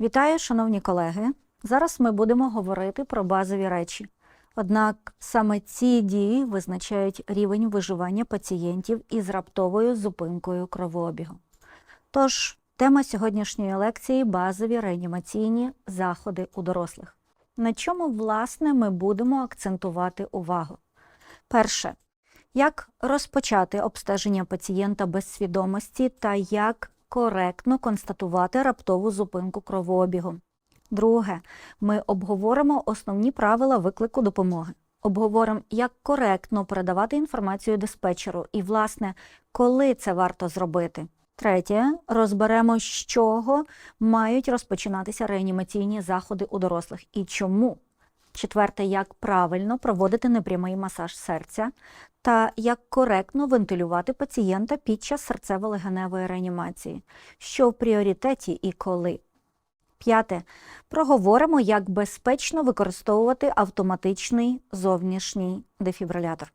Вітаю, шановні колеги! Зараз ми будемо говорити про базові речі. Однак саме ці дії визначають рівень виживання пацієнтів із раптовою зупинкою кровообігу. Тож, тема сьогоднішньої лекції базові реанімаційні заходи у дорослих. На чому, власне, ми будемо акцентувати увагу? Перше. Як розпочати обстеження пацієнта без свідомості та як коректно констатувати раптову зупинку кровообігу. Друге, ми обговоримо основні правила виклику допомоги. Обговоримо, як коректно передавати інформацію диспетчеру і, власне, коли це варто зробити. Третє, розберемо, з чого мають розпочинатися реанімаційні заходи у дорослих і чому. Четверте, як правильно проводити непрямий масаж серця та як коректно вентилювати пацієнта під час серцево-легеневої реанімації, що в пріоритеті і коли. П'яте. Проговоримо, як безпечно використовувати автоматичний зовнішній дефібрилятор.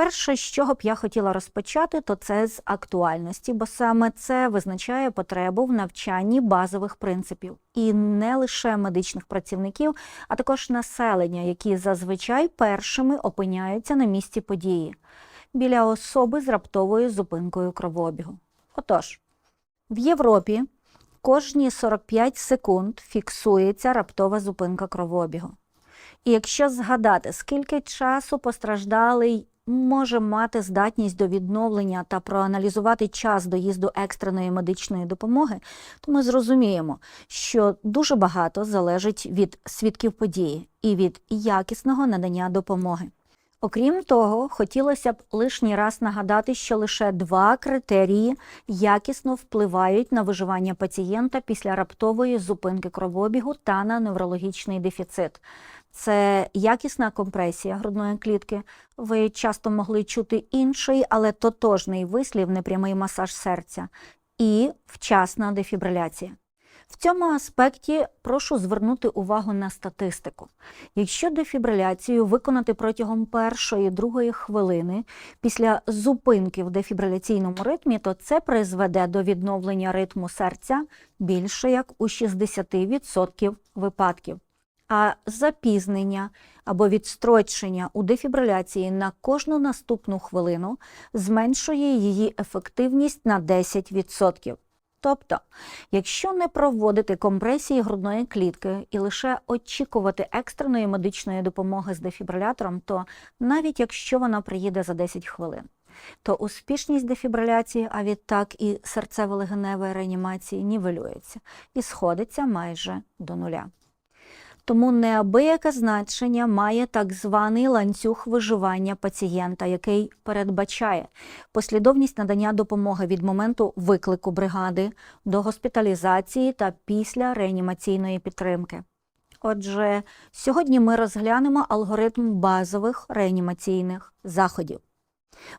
Перше, з чого б я хотіла розпочати, то це з актуальності, бо саме це визначає потребу в навчанні базових принципів і не лише медичних працівників, а також населення, які зазвичай першими опиняються на місці події біля особи з раптовою зупинкою кровообігу. Отож, в Європі кожні 45 секунд фіксується раптова зупинка кровообігу. І якщо згадати, скільки часу постраждалий може мати здатність до відновлення та проаналізувати час доїзду екстреної медичної допомоги, то ми зрозуміємо, що дуже багато залежить від свідків події і від якісного надання допомоги. Окрім того, хотілося б лишній раз нагадати, що лише два критерії якісно впливають на виживання пацієнта після раптової зупинки кровообігу та на неврологічний дефіцит. Це якісна компресія грудної клітки. Ви часто могли чути інший, але тотожний вислів, непрямий масаж серця, і вчасна дефібриляція. В цьому аспекті прошу звернути увагу на статистику. Якщо дефібриляцію виконати протягом першої другої хвилини після зупинки в дефібриляційному ритмі, то це призведе до відновлення ритму серця більше як у 60% випадків. А запізнення або відстрочення у дефібриляції на кожну наступну хвилину зменшує її ефективність на 10%. Тобто, якщо не проводити компресії грудної клітки і лише очікувати екстреної медичної допомоги з дефібрилятором, то навіть якщо вона приїде за 10 хвилин, то успішність дефібриляції, а відтак і серцево-легеневої реанімації нівелюється і сходиться майже до нуля. Тому неабияке значення має так званий ланцюг виживання пацієнта, який передбачає послідовність надання допомоги від моменту виклику бригади до госпіталізації та після реанімаційної підтримки. Отже, сьогодні ми розглянемо алгоритм базових реанімаційних заходів.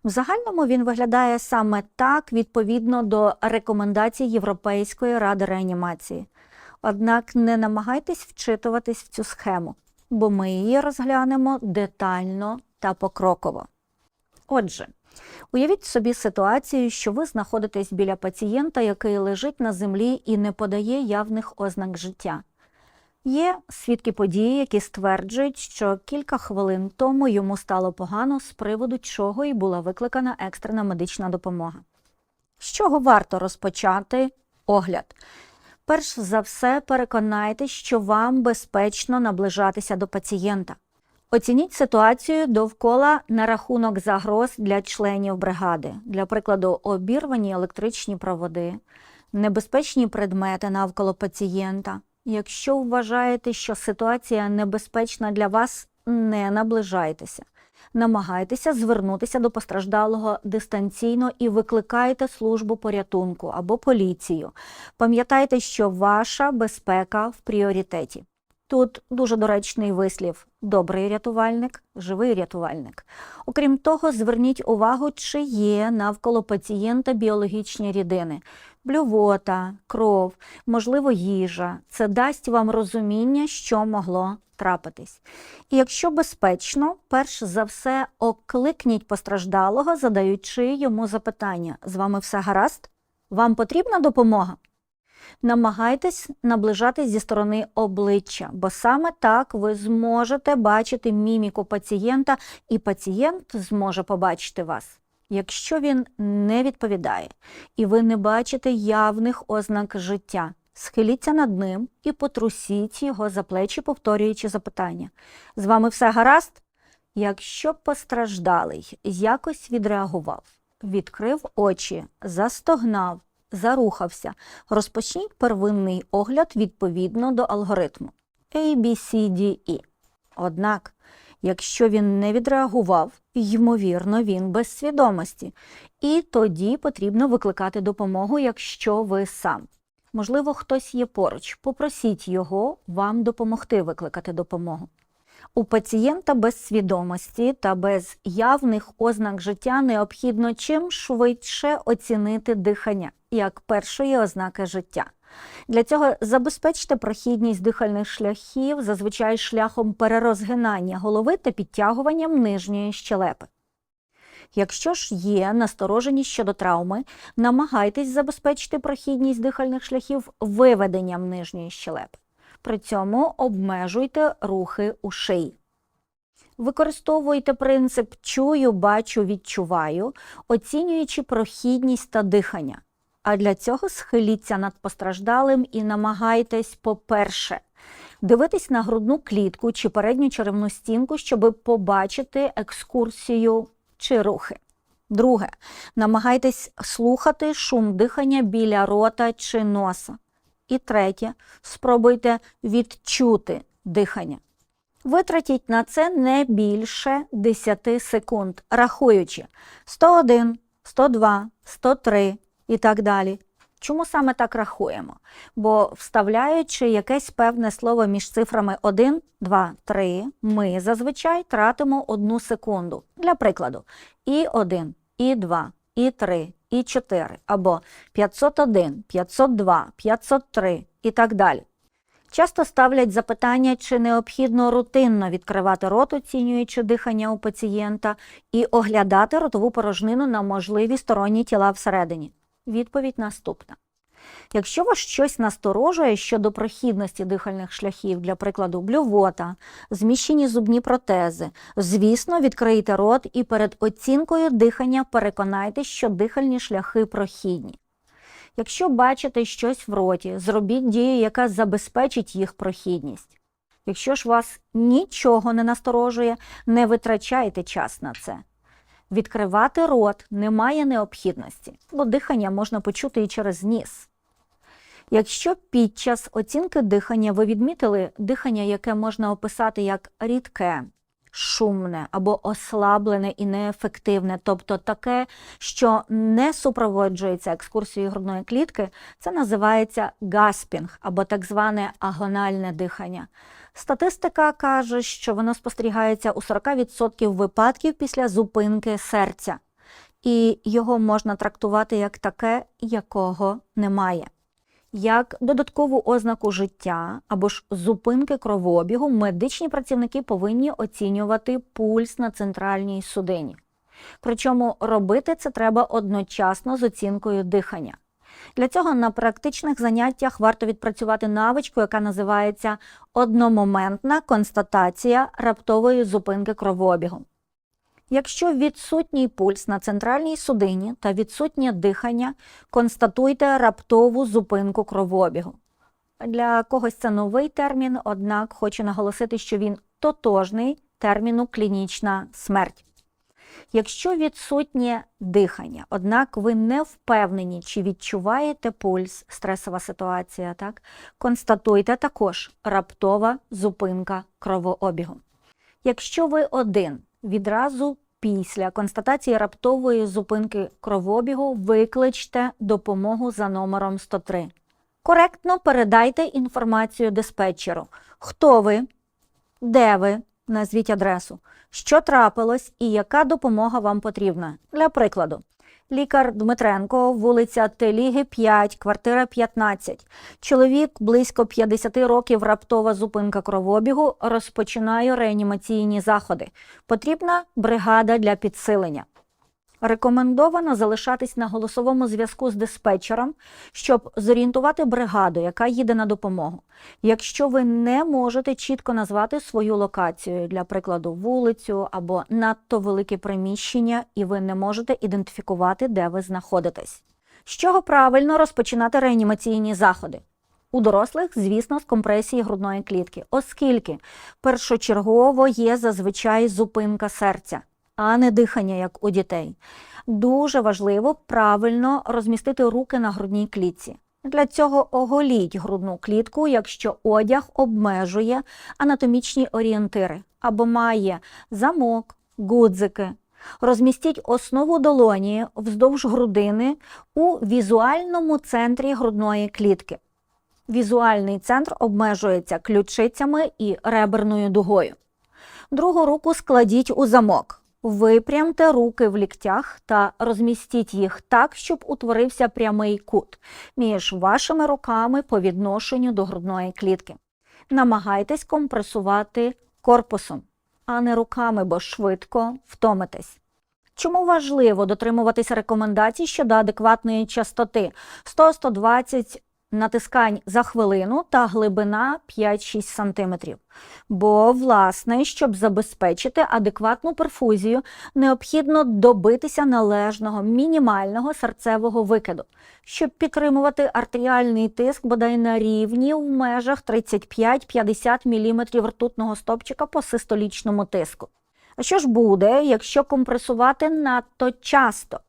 В загальному він виглядає саме так відповідно до рекомендацій Європейської ради реанімації. Однак не намагайтесь вчитуватись в цю схему, бо ми її розглянемо детально та покроково. Отже, уявіть собі ситуацію, що ви знаходитесь біля пацієнта, який лежить на землі і не подає явних ознак життя. Є свідки події, які стверджують, що кілька хвилин тому йому стало погано, з приводу чого і була викликана екстрена медична допомога. З чого варто розпочати огляд? Перш за все, переконайтесь, що вам безпечно наближатися до пацієнта. Оцініть ситуацію довкола на рахунок загроз для членів бригади, для прикладу, обірвані електричні проводи, небезпечні предмети навколо пацієнта. Якщо вважаєте, що ситуація небезпечна для вас, не наближайтеся. Намагайтеся звернутися до постраждалого дистанційно і викликайте службу порятунку або поліцію. Пам'ятайте, що ваша безпека в пріоритеті. Тут дуже доречний вислів добрий рятувальник, живий рятувальник. Окрім того, зверніть увагу, чи є навколо пацієнта біологічні рідини, блювота, кров, можливо, їжа. Це дасть вам розуміння, що могло трапитись. І якщо безпечно, перш за все окликніть постраждалого, задаючи йому запитання: з вами все гаразд? Вам потрібна допомога? Намагайтесь наближатись зі сторони обличчя, бо саме так ви зможете бачити міміку пацієнта, і пацієнт зможе побачити вас. Якщо він не відповідає і ви не бачите явних ознак життя, схиліться над ним і потрусіть його за плечі, повторюючи запитання. З вами все гаразд? Якщо постраждалий якось відреагував, відкрив очі, застогнав, зарухався, розпочніть первинний огляд відповідно до алгоритму A, B, C, D, E. Однак, якщо він не відреагував, ймовірно, він без свідомості, і тоді потрібно викликати допомогу, якщо ви сам. Можливо, хтось є поруч, попросіть його вам допомогти викликати допомогу. У пацієнта без свідомості та без явних ознак життя необхідно чим швидше оцінити дихання як першої ознаки життя. Для цього забезпечте прохідність дихальних шляхів зазвичай шляхом перерозгинання голови та підтягуванням нижньої щелепи. Якщо ж є настороженість щодо травми, намагайтесь забезпечити прохідність дихальних шляхів виведенням нижньої щелепи. При цьому обмежуйте рухи у шиї. Використовуйте принцип чую, бачу, відчуваю, оцінюючи прохідність та дихання. А для цього схиліться над постраждалим і намагайтесь, по-перше, дивитись на грудну клітку чи передню черевну стінку, щоб побачити екскурсію чи рухи. Друге, намагайтесь слухати шум дихання біля рота чи носа. І третє, спробуйте відчути дихання. Витратіть на це не більше 10 секунд, рахуючи 101, 102, 103 і так далі. Чому саме так рахуємо? Бо вставляючи якесь певне слово між цифрами 1, 2, 3, ми зазвичай тратимо одну секунду. Для прикладу, і 1, і 2, і 3, і 4, або 501, 502, 503 і так далі. Часто ставлять запитання, чи необхідно рутинно відкривати рот, оцінюючи дихання у пацієнта, і оглядати ротову порожнину на можливі сторонні тіла всередині. Відповідь наступна. Якщо вас щось насторожує щодо прохідності дихальних шляхів, для прикладу, блювота, зміщені зубні протези, звісно, відкрийте рот і перед оцінкою дихання переконайтеся, що дихальні шляхи прохідні. Якщо бачите щось в роті, зробіть дію, яка забезпечить їх прохідність. Якщо ж вас нічого не насторожує, не витрачайте час на це. Відкривати рот немає необхідності, бо дихання можна почути і через ніс. Якщо під час оцінки дихання ви відмітили дихання, яке можна описати як рідке, шумне або ослаблене і неефективне, тобто таке, що не супроводжується екскурсією грудної клітки, це називається гаспінг або так зване агональне дихання. Статистика каже, що воно спостерігається у 40% випадків після зупинки серця, і його можна трактувати як таке, якого немає. Як додаткову ознаку життя або ж зупинки кровообігу, медичні працівники повинні оцінювати пульс на центральній судині. Причому робити це треба одночасно з оцінкою дихання. Для цього на практичних заняттях варто відпрацювати навичку, яка називається одномоментна констатація раптової зупинки кровообігу. Якщо відсутній пульс на центральній судині та відсутнє дихання, констатуйте раптову зупинку кровообігу. Для когось це новий термін, однак хочу наголосити, що він тотожний терміну клінічна смерть. Якщо відсутнє дихання, однак ви не впевнені, чи відчуваєте пульс, стресова ситуація, так, констатуйте також раптова зупинка кровообігу. Якщо ви один відразу після констатації раптової зупинки кровобігу викличте допомогу за номером 103. Коректно передайте інформацію диспетчеру. Хто ви? Де ви? Назвіть адресу. Що трапилось і яка допомога вам потрібна? Для прикладу. Лікар Дмитренко, вулиця Теліги 5, квартира 15. Чоловік близько 50 років, раптова зупинка кровобігу розпочинає реанімаційні заходи. Потрібна бригада для підсилення. Рекомендовано залишатись на голосовому зв'язку з диспетчером, щоб зорієнтувати бригаду, яка їде на допомогу. Якщо ви не можете чітко назвати свою локацію, для прикладу, вулицю або надто велике приміщення, і ви не можете ідентифікувати, де ви знаходитесь. З чого правильно розпочинати реанімаційні заходи? У дорослих, звісно, з компресії грудної клітки, оскільки першочергово є зазвичай зупинка серця, а не дихання, як у дітей. Дуже важливо правильно розмістити руки на грудній клітці. Для цього оголіть грудну клітку, якщо одяг обмежує анатомічні орієнтири або має замок, гудзики. Розмістіть основу долоні вздовж грудини у візуальному центрі грудної клітки. Візуальний центр обмежується ключицями і реберною дугою. Другу руку складіть у замок. Випрямте руки в ліктях та розмістіть їх так, щоб утворився прямий кут між вашими руками по відношенню до грудної клітки. Намагайтесь компресувати корпусом, а не руками, бо швидко втомитесь. Чому важливо дотримуватись рекомендацій щодо адекватної частоти 100-120 натискань за хвилину та глибина 5-6 см. Бо, власне, щоб забезпечити адекватну перфузію, необхідно добитися належного мінімального серцевого викиду, щоб підтримувати артеріальний тиск бодай на рівні в межах 35-50 мм ртутного стопчика по систолічному тиску. А що ж буде, якщо компресувати надто часто?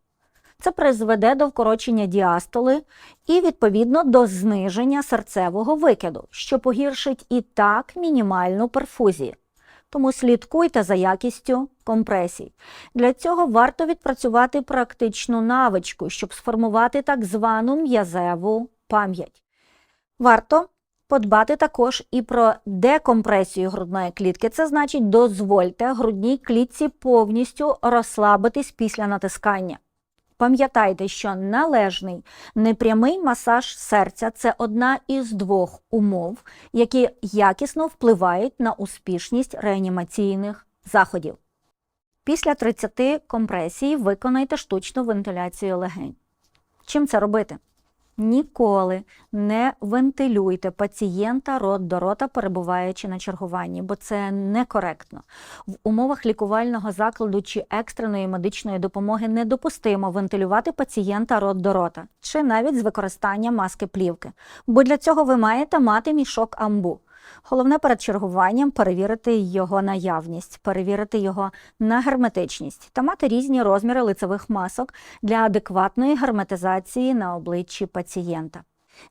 Це призведе до вкорочення діастоли і, відповідно, до зниження серцевого викиду, що погіршить і так мінімальну перфузію. Тому слідкуйте за якістю компресій. Для цього варто відпрацювати практичну навичку, щоб сформувати так звану м'язеву пам'ять. Варто подбати також і про декомпресію грудної клітки. Це значить, дозвольте грудній клітці повністю розслабитись після натискання. Пам'ятайте, що належний непрямий масаж серця це одна із двох умов, які якісно впливають на успішність реанімаційних заходів. Після 30 компресій виконайте штучну вентиляцію легень. Чим це робити? Ніколи не вентилюйте пацієнта рот до рота, перебуваючи на чергуванні, бо це некоректно. В умовах лікувального закладу чи екстреної медичної допомоги недопустимо вентилювати пацієнта рот до рота, чи навіть з використання маски плівки, бо для цього ви маєте мати мішок амбу. Головне перед чергуванням перевірити його наявність, перевірити його на герметичність та мати різні розміри лицевих масок для адекватної герметизації на обличчі пацієнта.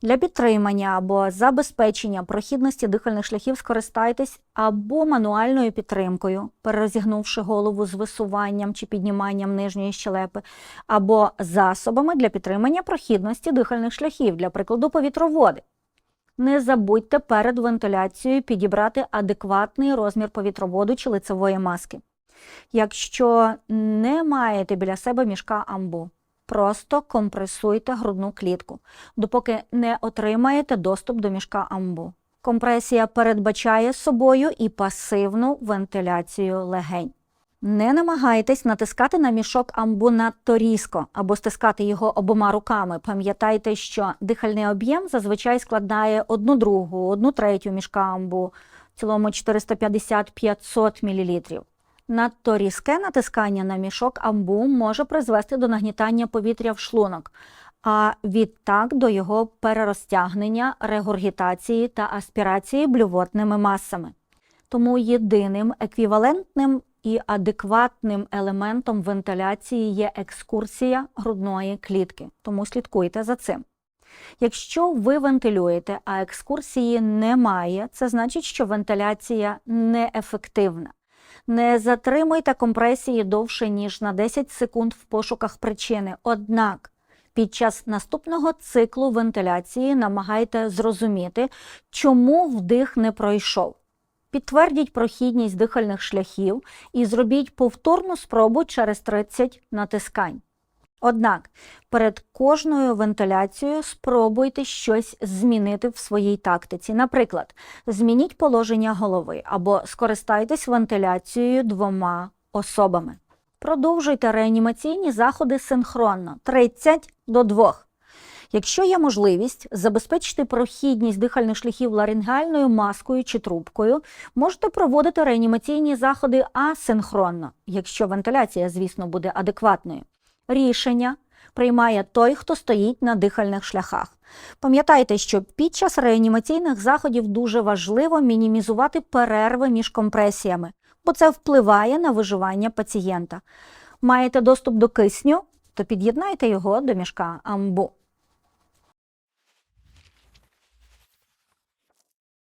Для підтримання або забезпечення прохідності дихальних шляхів скористайтесь або мануальною підтримкою, перерозігнувши голову з висуванням чи підніманням нижньої щелепи, або засобами для підтримання прохідності дихальних шляхів, для прикладу повітроводи. Не забудьте перед вентиляцією підібрати адекватний розмір повітроводу чи лицевої маски. Якщо не маєте біля себе мішка амбу, просто компресуйте грудну клітку, допоки не отримаєте доступ до мішка амбу. Компресія передбачає собою і пасивну вентиляцію легень. Не намагайтесь натискати на мішок амбу надто різко або стискати його обома руками. Пам'ятайте, що дихальний об'єм зазвичай складає одну другу, одну третю мішка амбу, в цілому 450-500 мл. Надто різке натискання на мішок амбу може призвести до нагнітання повітря в шлунок, а відтак до його перерозтягнення, регургітації та аспірації блювотними масами. Тому єдиним еквівалентним і адекватним елементом вентиляції є екскурсія грудної клітки, тому слідкуйте за цим. Якщо ви вентилюєте, а екскурсії немає, це значить, що вентиляція неефективна. Не затримуйте компресії довше, ніж на 10 секунд в пошуках причини. Однак під час наступного циклу вентиляції намагайте зрозуміти, чому вдих не пройшов. Підтвердіть прохідність дихальних шляхів і зробіть повторну спробу через 30 натискань. Однак перед кожною вентиляцією спробуйте щось змінити в своїй тактиці. Наприклад, змініть положення голови або скористайтесь вентиляцією двома особами. Продовжуйте реанімаційні заходи синхронно 30 до 2. Якщо є можливість забезпечити прохідність дихальних шляхів ларингеальною маскою чи трубкою, можете проводити реанімаційні заходи асинхронно, якщо вентиляція, звісно, буде адекватною. Рішення приймає той, хто стоїть на дихальних шляхах. Пам'ятайте, що під час реанімаційних заходів дуже важливо мінімізувати перерви між компресіями, бо це впливає на виживання пацієнта. Маєте доступ до кисню, то під'єднайте його до мішка амбу.